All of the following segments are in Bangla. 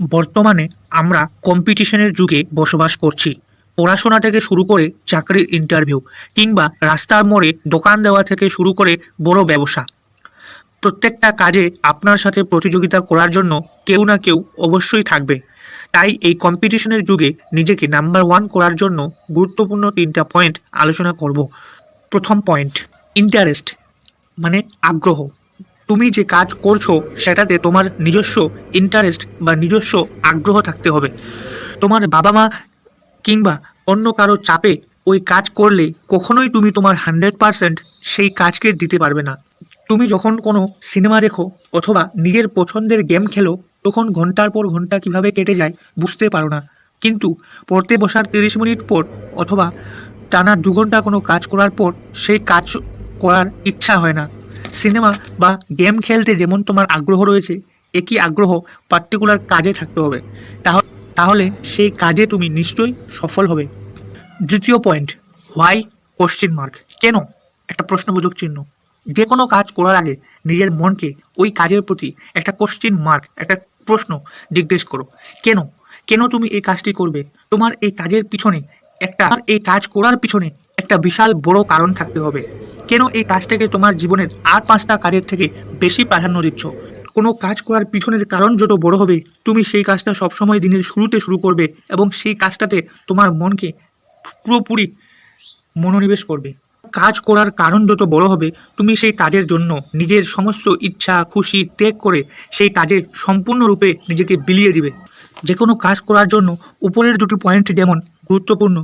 বর্তমানে আমরা কম্পিটিশনের যুগে বসবাস করছি। পড়াশোনা থেকে শুরু করে চাকরির ইন্টারভিউ কিংবা রাস্তার মোড়ে দোকান দেওয়া থেকে শুরু করে বড় ব্যবসা। প্রত্যেকটা কাজে আপনার সাথে প্রতিযোগিতা করার জন্য কেউ না কেউ অবশ্যই থাকবে। তাই এই কম্পিটিশনের যুগে নিজেকে নাম্বার ওয়ান করার জন্য গুরুত্বপূর্ণ তিনটা পয়েন্ট আলোচনা করব। প্রথম পয়েন্ট ইন্টারেস্ট মানে আগ্রহ। তুমি যে কাজ করছ, সেটাতে তোমার নিজস্ব ইন্টারেস্ট বা নিজস্ব আগ্রহ থাকতে হবে। তোমার বাবা মা কিংবা অন্য কারও চাপে ওই কাজ করলে কখনোই তুমি তোমার হান্ড্রেড পারসেন্ট সেই কাজকে দিতে পারবে না। তুমি যখন কোনো সিনেমা দেখো অথবা নিজের পছন্দের গেম খেলো, তখন ঘণ্টার পর ঘণ্টা কীভাবে কেটে যায় বুঝতে পারো না। কিন্তু পড়তে বসার তিরিশ মিনিট পর অথবা টানা দু ঘণ্টা কোনো কাজ করার পর সেই কাজ করার ইচ্ছা হয় না। সিনেমা বা গেম খেলতে যেমন তোমার আগ্রহ রয়েছে, একই আগ্রহ পার্টিকুলার কাজে থাকতে হবে। তাহলে সেই কাজে তুমি নিশ্চয়ই সফল হবে। দ্বিতীয় পয়েন্ট হোয়াই কোশ্চেন মার্ক কেন? একটা প্রশ্নবোধক চিহ্ন। যে কোনো কাজ করার আগে নিজের মনকে ওই কাজের প্রতি একটা কোশ্চেন মার্ক একটা প্রশ্ন জিজ্ঞেস করো। কেন? কেন তুমি এই কাজটি করবে? তোমার এই কাজের পিছনে একটা এই কাজ করার পিছনে একটা বিশাল বড় কারণ থাকতে হবে। কেন এই কাজটাকে তোমার জীবনের আর পাঁচটা কাজের থেকে বেশি প্রাধান্য দিচ্ছ? কোনো কাজ করার পিছনের কারণ যত বড় হবে, তুমি সেই কাজটা সবসময় দিনের শুরুতে শুরু করবে এবং সেই কাজটাতে তোমার মনকে পুরোপুরি মনোনিবেশ করবে। কাজ করার কারণ যত বড় হবে, তুমি সেই কাজের জন্য নিজের সমস্ত ইচ্ছা, খুশি ত্যাগ করে সেই কাজে সম্পূর্ণরূপে নিজেকে বিলিয়ে দিবে। যে কোনো কাজ করার জন্য উপরের দুটি পয়েন্ট যেমন গুরুত্বপূর্ণ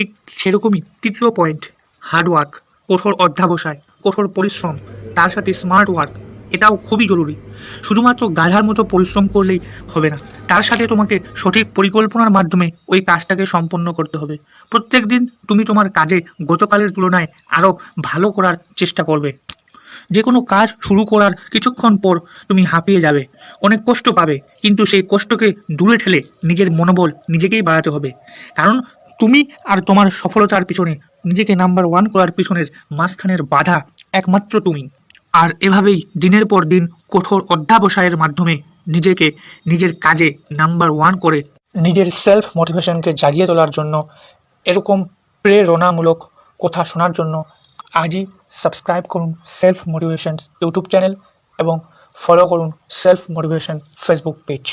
ঠিক সেরকমই তৃতীয় পয়েন্ট হার্ডওয়ার্ক কঠোর অধ্যাবসায়, কঠোর পরিশ্রম, তার সাথে স্মার্ট ওয়ার্ক এটাও খুবই জরুরি। শুধুমাত্র গাধার মতো পরিশ্রম করলেই হবে না। তার সাথে তোমাকে সঠিক পরিকল্পনার মাধ্যমে ওই কাজটাকে সম্পন্ন করতে হবে। প্রত্যেক দিন তুমি তোমার কাজে গতকালের তুলনায় আরও ভালো করার চেষ্টা করবে। যে কোনো কাজ শুরু করার কিছুক্ষণ পর তুমি হাঁপিয়ে যাবে। অনেক কষ্ট পাবে, কিন্তু সেই কষ্টকে দূরে ঠেলে নিজের মনোবল নিজেকেই বাড়াতে হবে। কারণ তুমি আর তোমার সফলতার পিছনে, নিজেকে নাম্বার ওয়ান করার পিছনের মাঝখানের বাধা একমাত্র তুমি। আর এভাবেই দিনের পর দিন কঠোর অধ্যাবসায়ের মাধ্যমে নিজেকে, নিজের কাজে নাম্বার ওয়ান করে নিজের সেলফ মোটিভেশনকে জাগিয়ে তোলার জন্য এরকম প্রেরণামূলক কথা শোনার জন্য আজই সাবস্ক্রাইব করুন সেলফ মোটিভেশন ইউটিউব চ্যানেল এবং ফলো করুন সেলফ মোটিভেশন ফেসবুক পেজ